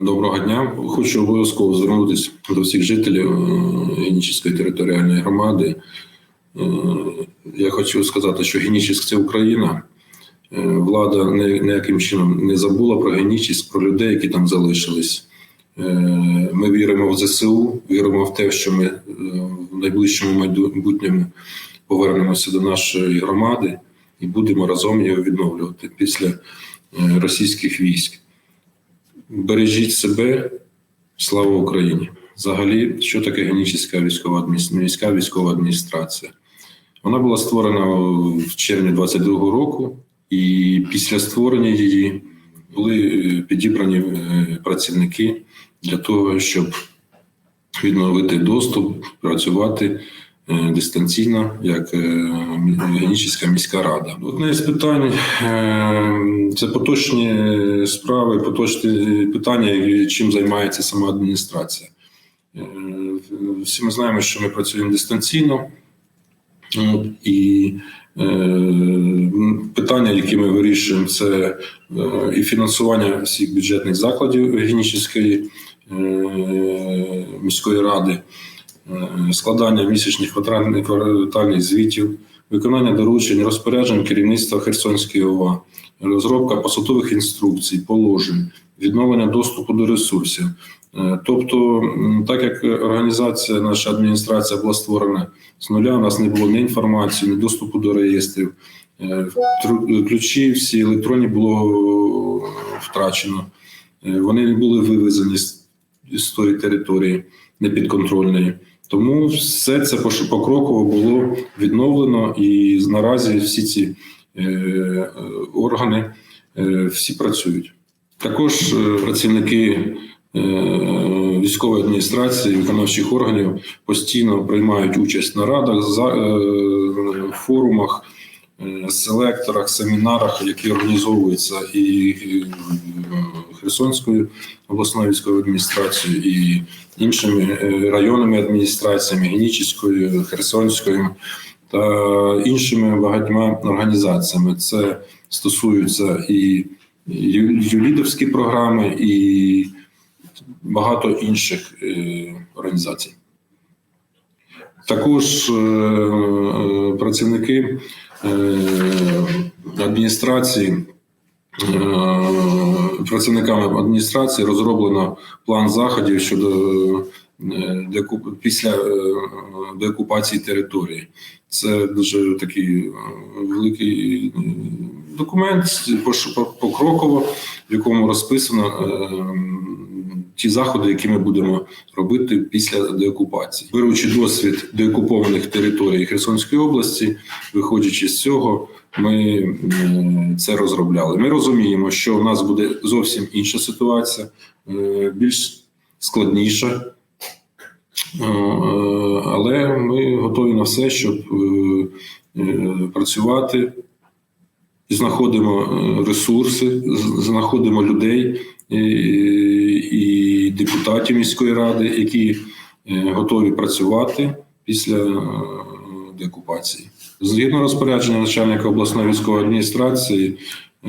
Доброго дня. Хочу обов'язково звернутися до всіх жителів Генічеської територіальної громади. Е, Я хочу сказати, що Генічеськ – це Україна. Е, Влада ніяким чином не забула про Генічеськ, про людей, які там залишились. Е, Ми віримо в ЗСУ, віримо в те, що ми в найближчому майбутньому повернемося до нашої громади і будемо разом її відновлювати після російських військ. Бережіть себе, слава Україні! Взагалі, що таке Генічеська військова? Міська військова адміністрація? Вона була створена в червні 22-го року, і після створення її були е, підібрані е, працівники для того, щоб відновити доступ, працювати дистанційно як е, Генічеська міська рада. Одне з питань е, це поточні справи, поточні питання, чим займається сама адміністрація. Е, Всі ми знаємо, що ми працюємо дистанційно. І е, питання, які ми вирішуємо, це е, і фінансування всіх бюджетних закладів Генічеської е, міської ради, е, складання місячних квартальних звітів, виконання доручень, розпоряджень керівництва Херсонської ОВА, розробка посадових інструкцій, положень, відновлення доступу до ресурсів. Е, Тобто, так як організація, наша адміністрація була створена з нуля, у нас не було ні інформації, ні доступу до реєстрів. Е, Ключі всі електронні було втрачено. Е, Вони не були вивезені з тої території непідконтрольної. Тому все це покроково було відновлено, і наразі всі ці е, е, органи е, всі працюють. Також працівники військової адміністрації, виконавчих органів постійно приймають участь на радах, форумах, селекторах, семінарах, які організовуються і Херсонською обласною військовою адміністрацією, і іншими е, районними адміністраціями, Генічеською, Херсонською та іншими багатьма організаціями. Це стосується і юлідовські програми, і багато інших е, організацій. Також е, працівники адміністрації, працівниками адміністрації розроблено план заходів щодо е, після е, деокупації території. Це дуже такий е, великий е, документ покроково, в якому розписано е, ті заходи, які ми будемо робити після деокупації, беручи досвід деокупованих територій Херсонської області, виходячи з цього, ми це розробляли. Ми розуміємо, що у нас буде зовсім інша ситуація, е, більш складніша. Е, Але ми готові на все, щоб е, працювати знаходимо ресурси, знаходимо людей і, і депутатів міської ради, які е, готові працювати після е, деокупації. Згідно розпорядження начальника обласної військової адміністрації, е,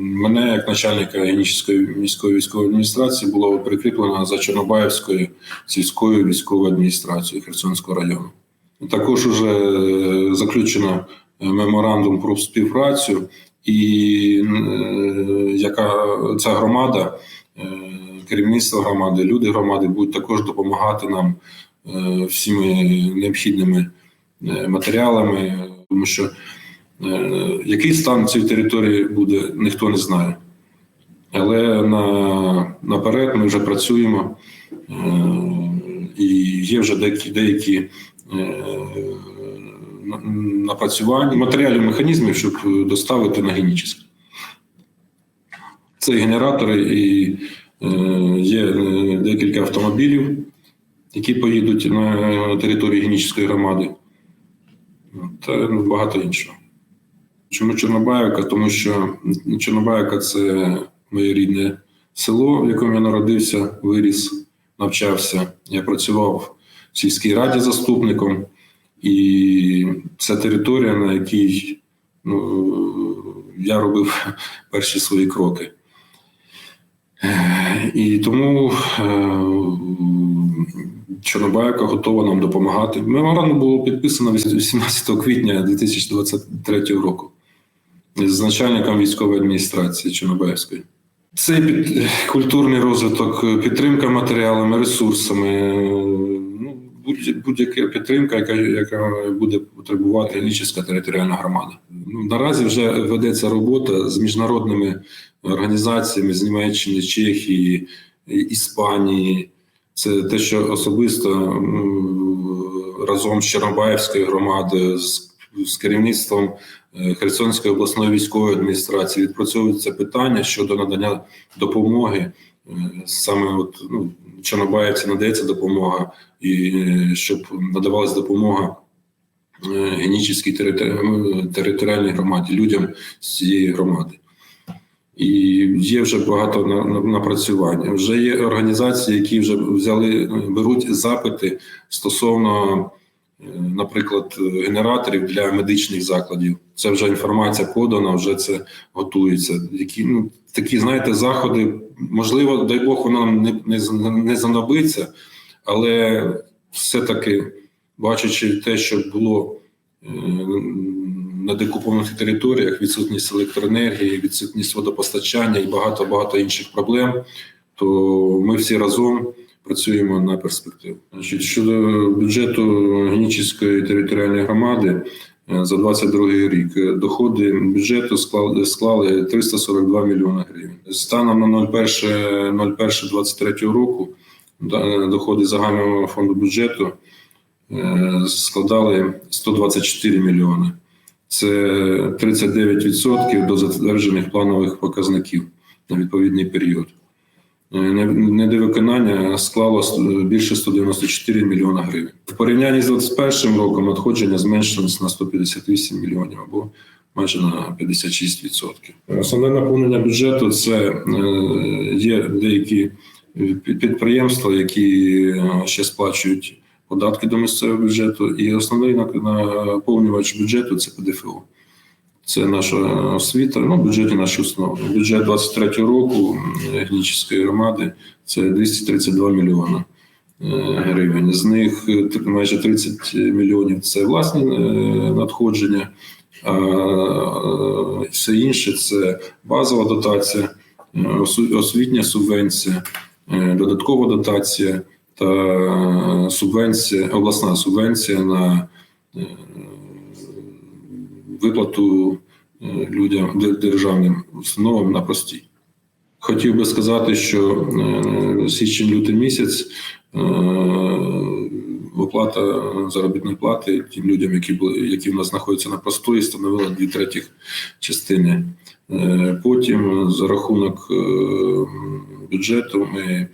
мене як начальника Генічеської міської військової адміністрації було прикріплено за Чорнобаївською сільською військовою адміністрацією Херсонського району. Також вже заключено е, меморандум про співпрацю, і е, яка ця громада, е, керівництво громади, люди громади будуть також допомагати нам е, всіми необхідними матеріалами, тому що який стан цієї території буде, ніхто не знає. Але на, наперед ми вже працюємо, і є вже деякі, деякі е, на- напрацювання матеріалів механізмів, щоб доставити на Генічеськ. Це генератори, і е, є е, декілька автомобілів, які поїдуть на територію Генічеської громади, та ну, багато іншого. Чому Чорнобаївка? Тому що Чорнобаївка це моє рідне село, в якому я народився, виріс, навчався. Я працював в сільській раді заступником, і це територія, на якій ну, я робив перші свої кроки. І тому е, Чорнобаївка готова нам допомагати. Меморандум було підписано 18 квітня 2023 року з начальником військової адміністрації Чорнобаївської. Це культурний розвиток, підтримка матеріалами, ресурсами, будь-яка підтримка, яка, яка буде потребувати Генічеська територіальна громада. Ну, наразі вже ведеться робота з міжнародними організаціями з Німеччини, Чехії, Іспанії. Це те, що особисто разом з Чорнобаївською громадою, з, з керівництвом е, Херсонської обласної військової адміністрації відпрацьовується питання щодо надання допомоги. Саме от ну, Чорнобаївці надається допомога, і е, щоб надавалась допомога е, Генічеській територи- територіальній громаді, людям з цієї громади. І є вже багато на- на- напрацювань. Вже є організації, які вже взяли, беруть запити стосовно, наприклад, генераторів для медичних закладів. Це вже інформація подана, вже це готується. Які ну такі, знаєте, заходи, можливо, дай Бог, воно нам не, не, не знадобиться, але все-таки, бачачи те, що було е, на декупованих територіях, відсутність електроенергії, відсутність водопостачання і багато багато інших проблем, то ми всі разом працюємо на перспективу. Значить, щодо бюджету Генічеської територіальної громади е, за 22 рік е, доходи бюджету склали, склали 342 мільйони гривень. Станом на 01.01.23 року доходи загального фонду бюджету е, складали 124 мільйони. Це 39% до затверджених планових показників на відповідний період. Е, не- Недовиконання склало с- більше 194 мільйона гривень. В порівнянні з 2021 роком надходження зменшилось на 158 мільйонів або майже на 56%. Основне наповнення бюджету це е, є деякі підприємства, які е, ще сплачують податки до місцевого бюджету, і основний наповнювач бюджету це ПДФО. Це наша освіта, ну, бюджетні наші основи. Бюджет 23 року Гнічівської громади це 232 мільйони е, гривень. З них е, майже 30 мільйонів це власні е, надходження, а все інше це базова дотація, освітня субвенція, додаткова дотація та субвенція, обласна субвенція на виплату е, людям державним установам на простій. Хотів би сказати, що е, січень-лютий місяць е, оплата заробітної плати тим людям, які були, які в нас знаходяться на простої, становила дві третіх частини. Потім за рахунок бюджету ми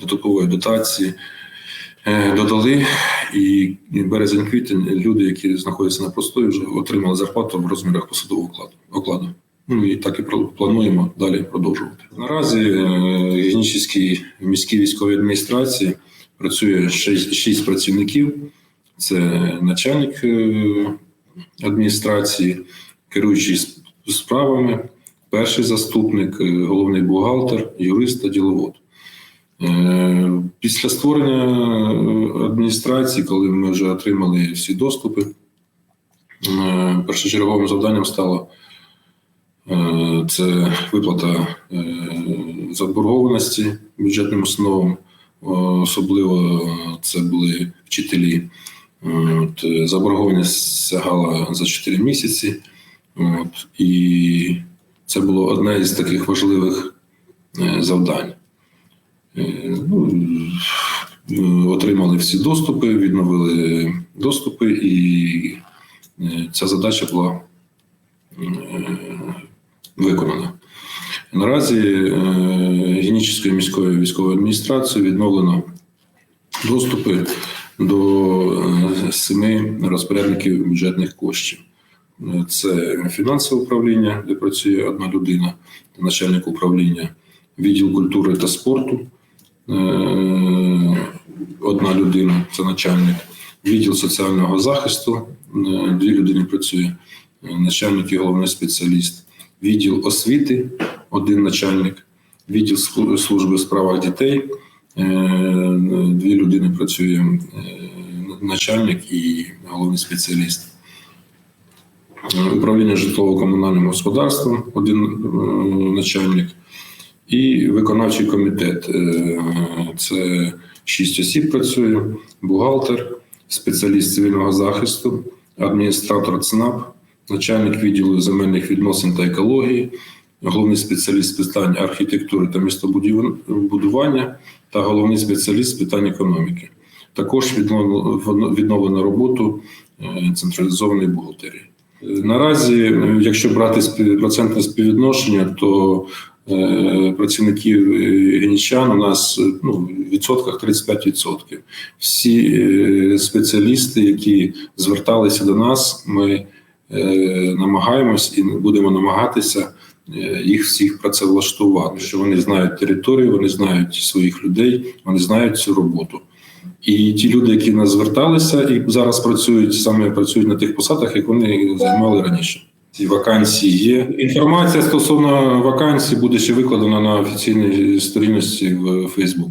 додаткової дотації додали, і березень-квітень люди, які знаходяться на простої, вже отримали зарплату в розмірах посадового окладу. Ну і так і плануємо далі продовжувати. Наразі е, міській військовій адміністрації працює шість, шість працівників. Це начальник е, адміністрації, керуючий справами, перший заступник, е, головний бухгалтер, юрист та діловод. Е, Після створення е, адміністрації, коли ми вже отримали всі доступи, е, першочерговим завданням стало це виплата заборгованості бюджетним установам. Особливо це були вчителі. От, заборгованість сягала за 4 місяці. От, і це було одне із таких важливих завдань. Е, Ну, е, отримали всі доступи, відновили доступи, і е, ця задача була виконана. Наразі Генічеською міською військовою адміністрацією відновлено доступи до семи розпорядників бюджетних коштів. Це фінансове управління, де працює одна людина, начальник управління, відділ культури та спорту, одна людина, це начальник, відділ соціального захисту, е, дві людини працює, е, начальник і головний спеціаліст, відділ освіти, один начальник, відділ служби у справах дітей. Е, Дві людини працює е, начальник і головний спеціаліст. Е, Управління житлово-комунальним господарством один е, начальник і виконавчий комітет. Е, Це шість осіб працює, бухгалтер, спеціаліст цивільного захисту, адміністратор ЦНАП, начальник відділу земельних відносин та екології, головний спеціаліст з питань архітектури та містобудування та головний спеціаліст з питань економіки. Також відновлено роботу е, централізованої бухгалтерії. Е, Наразі, е, якщо брати процентне співвідношення, то е, працівників е, генічан у нас е, ну, в відсотках 35%. Всі е, спеціалісти, які зверталися до нас, ми е, намагаємось і будемо намагатися е, їх всіх працевлаштувати, що вони знають територію, вони знають своїх людей, вони знають цю роботу. І ті люди, які в нас зверталися і зараз працюють, саме працюють на тих посадах, як вони займали раніше. Ці вакансії є. Інформація стосовно вакансій буде ще викладена на офіційній сторінці в Facebook.